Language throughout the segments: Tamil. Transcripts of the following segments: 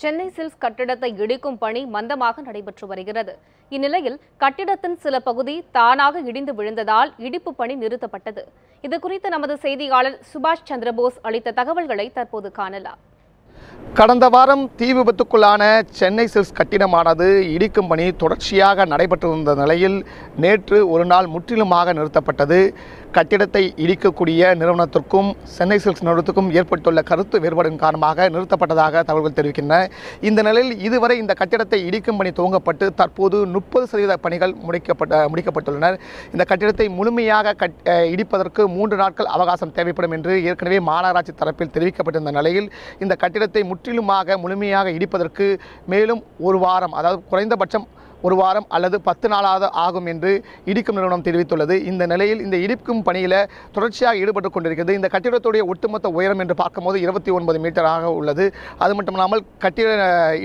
சென்னை சில்க்ஸ் கட்டிடத்தை இடிக்கும் பணி மந்தமாக நடைபெற்று வருகிறது. இந்நிலையில் கட்டிடத்தின் சில பகுதி தானாக இடிந்து விழுந்ததால் இடிப்பு பணி நிறுத்தப்பட்டது. இது குறித்து நமது செய்தியாளர் சுபாஷ் சந்திரபோஸ் அளித்த தகவல்களை தற்போது காணலாம். கடந்த வாரம் தீ விபத்துக்குள்ளான சென்னை சில்க்ஸ் கட்டிடமானது இடிக்கும் பணி தொடர்ச்சியாக நடைபெற்று நிலையில் நேற்று ஒரு நாள் முற்றிலுமாக நிறுத்தப்பட்டது. கட்டிடத்தை இடிக்கக்கூடிய நிறுவனத்திற்கும் சென்னை சில்க்ஸ் நிறுவனத்துக்கும் ஏற்பட்டுள்ள கருத்து வேறுபாடின் காரணமாக நிறுத்தப்பட்டதாக தகவல்கள் தெரிவிக்கின்றன. இந்த நிலையில் இதுவரை இந்த கட்டிடத்தை இடிக்கும் பணி துவங்கப்பட்டு தற்போது முப்பது சதவீத பணிகள் முடிக்கப்பட்ட முடிக்கப்பட்டுள்ளனர். இந்த கட்டிடத்தை முழுமையாக கட் இடிப்பதற்கு மூன்று நாட்கள் அவகாசம் தேவைப்படும் என்று ஏற்கனவே மாநகராட்சி தரப்பில் தெரிவிக்கப்பட்டிருந்த நிலையில் இந்த கட்டிடத்தை முற்றிலுமாக முழுமையாக இடிப்பதற்கு மேலும் ஒரு வாரம் அதாவது குறைந்தபட்சம் ஒரு வாரம் அல்லது பத்து நாளாவது ஆகும் என்று இடிக்கும் நிறுவனம் தெரிவித்துள்ளது. இந்த நிலையில் இந்த இடிக்கும் பணியில் தொடர்ச்சியாக ஈடுபட்டு கொண்டிருக்கிறது. இந்த கட்டிடத்துடைய ஒட்டுமொத்த உயரம் என்று பார்க்கும்போது இருபத்தி ஒன்பது மீட்டராக உள்ளது. அது மட்டுமில்லாமல் கட்டிட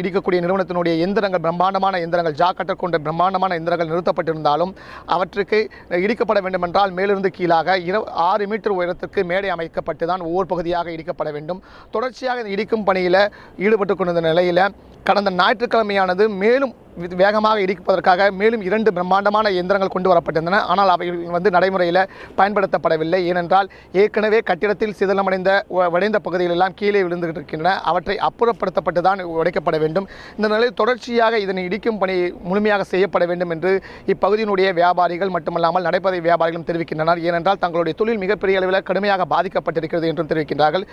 இடிக்கக்கூடிய நிறுவனத்தினுடைய எந்திரங்கள் பிரம்மாண்டமான எந்திரங்கள் ஜா கட்டர் கொண்ட பிரம்மாண்டமான எந்திரங்கள் நிறுத்தப்பட்டிருந்தாலும் அவற்றுக்கு இடிக்கப்பட வேண்டுமென்றால் மேலிருந்து கீழாக இரு ஆறு மீட்டர் உயரத்திற்கு மேடை அமைக்கப்பட்டு தான் ஒவ்வொரு பகுதியாக இடிக்கப்பட வேண்டும். தொடர்ச்சியாக இந்த இடிக்கும் பணியில் ஈடுபட்டு கொண்டிருந்த நிலையில் கடந்த ஞாயிற்றுக்கிழமையானது மேலும் வேகமாக இடிப்பதற்காக மேலும் இரண்டு பிரம்மாண்டமான இயந்திரங்கள் கொண்டு வரப்பட்டிருந்தன. ஆனால் அவை வந்து நடைமுறையில் பயன்படுத்தப்படவில்லை. ஏனென்றால் ஏற்கனவே கட்டிடத்தில் சிதலமடைந்த உடைந்த பகுதிகள் எல்லாம் கீழே விழுந்துகிட்டு இருக்கின்றன அவற்றை அப்புறப்படுத்தப்பட்டு தான் உடைக்கப்பட வேண்டும். இந்த நிலையில் தொடர்ச்சியாக இதனை இடிக்கும் பணி முழுமையாக செய்யப்பட வேண்டும் என்று இப்பகுதியினுடைய வியாபாரிகள் மட்டுமல்லாமல் நடைபாதை வியாபாரிகளும் தெரிவிக்கின்றனர். ஏனென்றால் தங்களுடைய தொழில் மிகப்பெரிய அளவில் கடுமையாக பாதிக்கப்பட்டிருக்கிறது என்றும் தெரிவிக்கின்றார்கள்.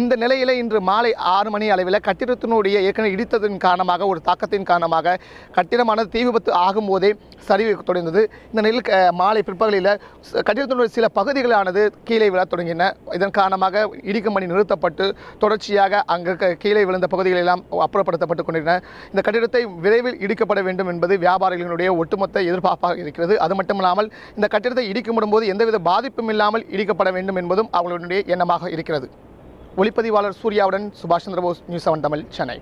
இந்த நிலையில் இன்று மாலை ஆறு மணி அளவில் கட்டிடத்தினுடைய ஏற்கனவே இடித்ததன் காரணமாக ஒரு தாக்கத்தின் காரணமாக கட்டிடமானது தீ விபத்து ஆகும்போதே சரிவு தொடர்ந்தது. இந்த நிலையில் க- மாலை பிற்பகலில் கட்டிடத்தினுடைய சில பகுதிகளானது கீழே விழத் தொடங்கின. இதன் காரணமாக இடிக்கும் பணி நிறுத்தப்பட்டு தொடர்ச்சியாக அங்கு க- கீழே விழுந்த பகுதிகள் எல்லாம் அப்புறப்படுத்தப்பட்டு கொண்டிருந்தன இந்த கட்டிடத்தை விரைவில் இடிக்கப்பட வேண்டும் என்பது வியாபாரிகளினுடைய ஒட்டுமொத்த எதிர்பார்ப்பாக இருக்கிறது. அது மட்டுமில்லாமல் இந்த கட்டிடத்தை இடிக்கும் போது எந்தவித பாதிப்பும் இல்லாமல் இடிக்கப்பட வேண்டும் என்பதும் அவர்களுடைய எண்ணமாக இருக்கிறது. ஒளிப்பதிவாளர் சூர்யாவுடன் சுபாஷ் சந்திரபோஸ் நியூஸ் செவன் தமிழ் சென்னை.